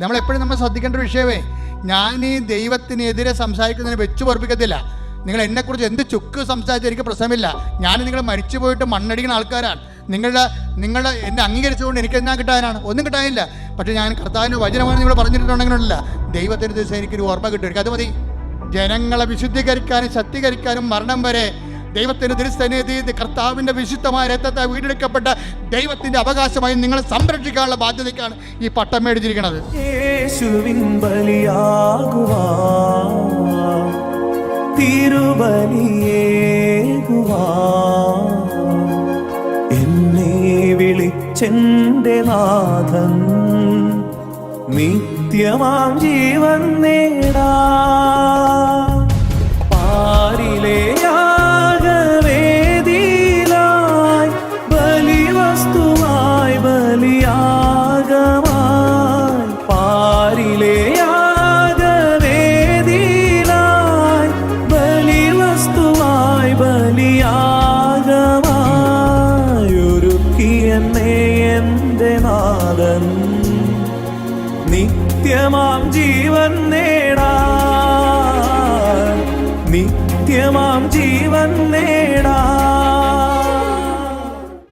നമ്മൾ എപ്പോഴും നമ്മൾ ശ്രദ്ധിക്കേണ്ട ഒരു വിഷയമേ ഞാൻ ഈ ദൈവത്തിനെതിരെ സംസാരിക്കുന്നതിന് വെച്ചു പറപ്പിക്കത്തില്ല നിങ്ങൾ എന്നെക്കുറിച്ച് എന്ത് ചുക്ക് സംസാരിച്ച എനിക്ക് പ്രശ്നമില്ല. ഞാൻ നിങ്ങൾ മരിച്ചു പോയിട്ട് മണ്ണടിക്കുന്ന ആൾക്കാരാണ്. നിങ്ങളുടെ നിങ്ങളുടെ എന്നെ അംഗീകരിച്ചുകൊണ്ട് എനിക്ക് എന്നാ കിട്ടാനാണ്? ഒന്നും കിട്ടാനില്ല. പക്ഷേ ഞാൻ കർത്താവിന്റെ വചനമാണ് നിങ്ങൾ പറഞ്ഞിട്ടുണ്ടെങ്കിലല്ല ദൈവത്തിന്റെ ദിവസം എനിക്കൊരു ഓർമ്മ കിട്ടും. അത് മതി. ജനങ്ങളെ വിശുദ്ധീകരിക്കാനും ശക്തീകരിക്കാനും മരണം വരെ ദൈവത്തിന്റെ തിരുസന്നിധി കർത്താവിന്റെ വിശുദ്ധമായ രക്തത്തെ വീണ്ടെടുക്കപ്പെട്ട ദൈവത്തിന്റെ അവകാശമായി നിങ്ങളെ സംരക്ഷിക്കാനുള്ള ബാധ്യതയ്ക്കാണ് ഈ പട്ടം മേടിച്ചിരിക്കുന്നത് എന്നെ വിളിച്ചെന്റെ നാഥൻ നിത്യമാം ജീവൻ നേടാ എന്റെ നാഥൻ നിത്യമാം ജീവൻ നേടാ. നിത്യമാം ജീവൻ നേടാ.